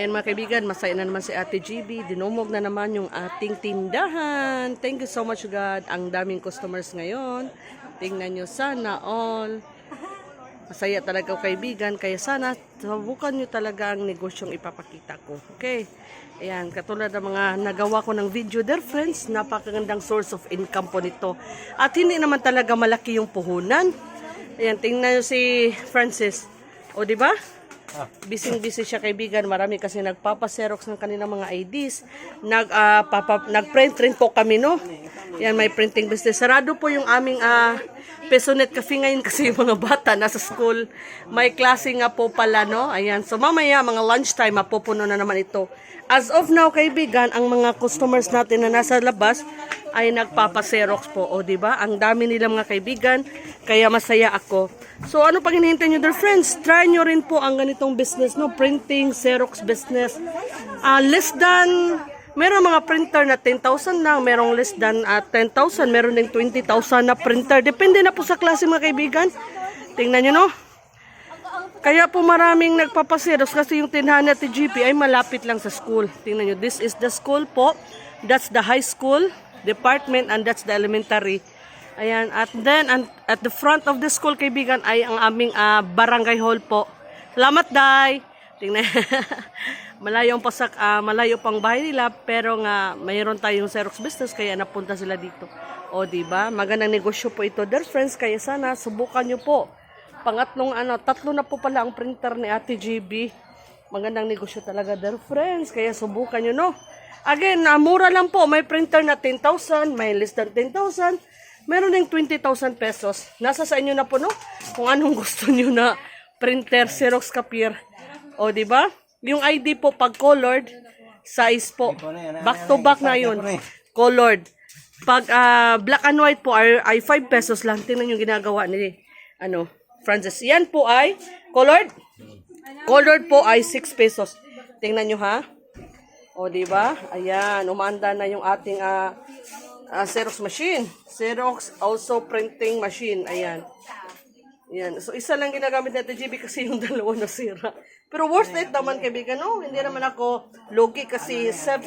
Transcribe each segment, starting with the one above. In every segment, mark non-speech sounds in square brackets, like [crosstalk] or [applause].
Ayan mga kaibigan, masaya na naman si Ate GB. Dinumog na naman yung ating tindahan. Thank you so much God. Ang daming customers ngayon. Tingnan nyo sana all. Masaya talaga kaibigan. Kaya sana, subukan nyo talaga ang negosyong ipapakita ko. Okay? Ayan, katulad ng mga nagawa ko ng video there friends, napakagandang source of income po nito. At hindi naman talaga malaki yung puhunan. Ayan, tingnan nyo si Francis. O, di ba? Bising-busy siya kaibigan. Marami kasi nagpapaserox ng kanilang mga IDs. Nag, ah, papa, nag-print rin po kami, no? Yan, may printing business. Sarado po yung aming ah, Pesonet Cafe ngayon kasi yung mga bata nasa school. May klase nga po pala, no? Ayan. So, mamaya, mga lunchtime, mapupuno na naman ito. As of now, kaibigan, ang mga customers natin na nasa labas ay nagpapaserox po. O, ba? Ang dami nila mga kaibigan. Kaya masaya ako. So, ano pang hinihintay nyo there, friends? Try nyo rin po ang ganitong business, no? Printing, Xerox business. Ah, less than, meron mga printer na 10,000 lang, merong less than ah, 10,000, meron din 20,000 na printer. Depende na po sa klase mga kaibigan. Tingnan nyo, no? Kaya po maraming nagpapaseros kasi yung tindahan na TGP ay malapit lang sa school. Tingnan nyo, this is the school po. That's the high school department and that's the elementary. Ayan, at then and at the front of the school kaibigan ay ang aming ah, barangay hall po. Salamat, Day. Tingnan. [laughs] malayo pa sa ah, malayo pang bahay nila pero nga mayroon tayong Xerox business kaya napunta sila dito. O di ba? Magandang negosyo po ito. Dear friends, kaya sana subukan niyo po. Pangatlong ano, tatlo na po pala ang printer ni Ate GB. Magandang negosyo talaga, dear friends. Kaya subukan nyo, no? Again, ah, mura lang po. May printer na 10,000, may less than 10,000. Meron ding 20,000 pesos. Nasa sa inyo na po, no? Kung anong [laughs] gusto nyo na printer, Xerox copier. O, di ba? Yung ID po, pag colored, size po. Back to back na yun. Colored. Pag ah, black and white po ay, ay 5 pesos lang. Tingnan yung ginagawa ni ano, Francis. Yan po ay colored. Colored po ay 6 pesos. Tingnan nyo ha. O, di ba? Ayan, umanda na yung ating ah, ah, Xerox machine. Xerox also printing machine. Ayan. Ayan. So, isa lang ginagamit natin, GB, kasi yung [laughs] dalawa nasira. Pero worth it naman, kaibigan, no? Hindi naman ako logi kasi 7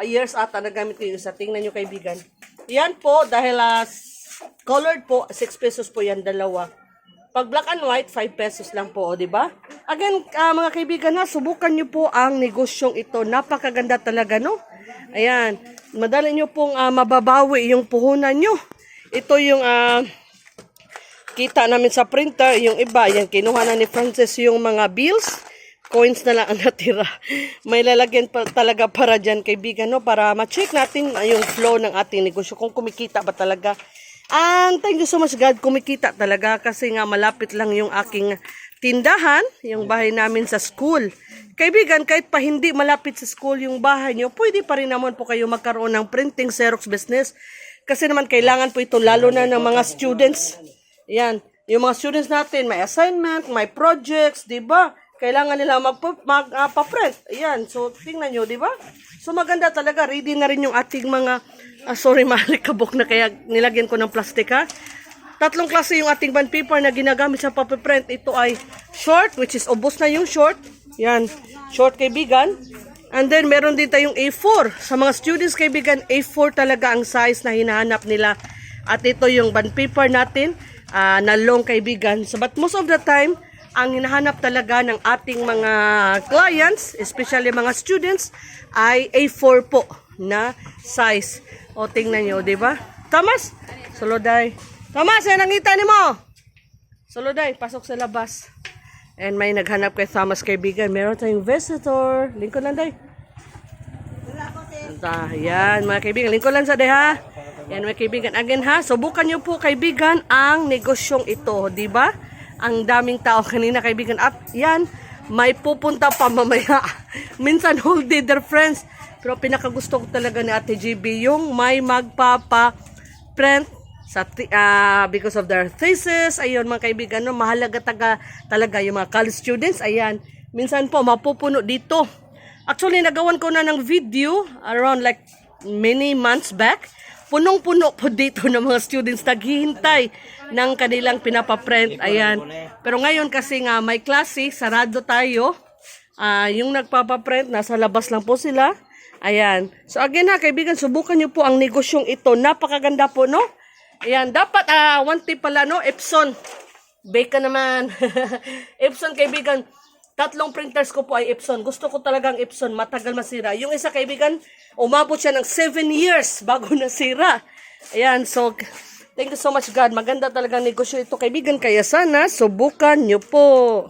years ata nagamit ko yung isa. Tingnan nyo, kaibigan. Yan po, dahil ah, s- colored po, 6 pesos po yan, dalawa. Pag black and white, 5 pesos lang po, di ba? Again, ah, mga kaibigan na, subukan nyo po ang negosyong ito. Napakaganda talaga, no? Ayan. Madali nyo pong ah, mababawi yung puhunan nyo. Ito yung ah, kita namin sa printer. Yung iba, yan, kinuha na ni Francis yung mga bills. Coins na lang ang [laughs] natira. May lalagyan pa talaga para dyan, kaibigan, no? Para ma-check natin yung flow ng ating negosyo. Kung kumikita ba talaga. And thank you so much God, kumikita talaga kasi nga malapit lang yung aking tindahan, yung bahay namin sa school. Kaibigan, kahit pa hindi malapit sa school yung bahay nyo, pwede pa rin naman po kayo magkaroon ng printing Xerox business. Kasi naman kailangan po ito lalo na ng mga students. Yan, yung mga students natin, may assignment, may projects, di ba? Kailangan nila magpa- mag, ah, pa-print. So tingnan nyo, di ba? So maganda talaga, ready na rin yung ating mga, ah, sorry, [laughs] malikabok na kaya nilagyan ko ng plastic ha. Tatlong klase yung ating bond paper na ginagamit sa papiprint. Ito ay short, which is ubos na yung short. Yan, short kaibigan. And then meron din tayong A4. Sa mga students kaibigan, A4 talaga ang size na hinahanap nila. At ito yung bond paper natin ah, na long kaibigan. So, but most of the time, ang hinahanap talaga ng ating mga clients, especially mga students, ay A4 po na size. O tingnan nyo, di ba? Thomas, suluday. Thomas, yan ang ngita ni mo. Suluday, pasok sa labas. And may naghanap kay Thomas kaibigan. Meron tayong visitor. Lingkod lang, day. Yan, mga kaibigan. Lingkod lang sa day, ha? Yan, mga kaibigan. Again, ha? Subukan nyo po, kaibigan, ang negosyong ito. Ba? Ang daming tao kanina, kaibigan. At yan, may pupunta pa mamaya. [laughs] Minsan, whole day, their friends. Pero pinakagusto ko talaga ni Ate GB, yung may magpapa-print sa ah, because of their thesis. Ayun, mga kaibigan, no, mahalaga taga, talaga yung mga college students. Ayan, minsan po, mapupuno dito. Actually, nagawan ko na ng video around like many months back. Punong-puno po dito ng mga students naghihintay ng kanilang pinapaprint. Ayan. Pero ngayon kasi nga may klase, sarado tayo. Ah, yung nagpapaprint, nasa labas lang po sila. Ayan. So again ha, kaibigan, subukan niyo po ang negosyong ito. Napakaganda po, no? Ayan, dapat, ah, one tip pala, no? Epson. Bake ka naman. [laughs] Epson, kaibigan. Tatlong printers ko po ay Epson. Gusto ko talagang Epson. Matagal masira. Yung isa, kaibigan, umabot siya ng 7 years bago [laughs] nasira. Ayan, so, thank you so much, God. Maganda talagang negosyo ito, kaibigan. Kaya sana, subukan niyo po.